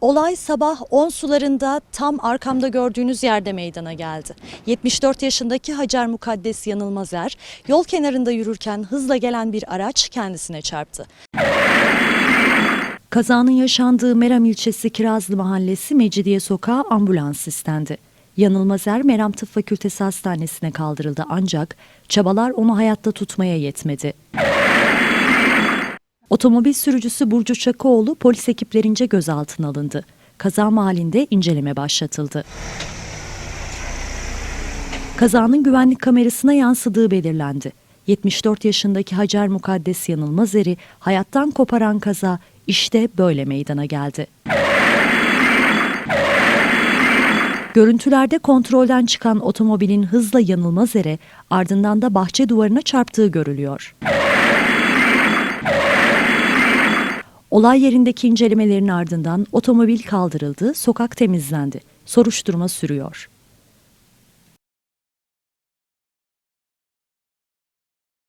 Olay sabah 10 sularında tam arkamda gördüğünüz yerde meydana geldi. 74 yaşındaki Hacer Mukaddes Yanılmazer yol kenarında yürürken hızla gelen bir araç kendisine çarptı. Kazanın yaşandığı Meram ilçesi Kirazlı Mahallesi Mecidiye Sokağı ambulans istendi. Yanılmazer Meram Tıp Fakültesi Hastanesi'ne kaldırıldı ancak çabalar onu hayatta tutmaya yetmedi. Otomobil sürücüsü Burcu Çakıoğlu polis ekiplerince gözaltına alındı. Kaza mahallinde inceleme başlatıldı. Kazanın güvenlik kamerasına yansıdığı belirlendi. 74 yaşındaki Hacer Mukaddes Yanılmazer'i hayattan koparan kaza işte böyle meydana geldi. Görüntülerde kontrolden çıkan otomobilin hızla Yanılmazer'e ardından da bahçe duvarına çarptığı görülüyor. Olay yerindeki incelemelerin ardından otomobil kaldırıldı, sokak temizlendi. Soruşturma sürüyor.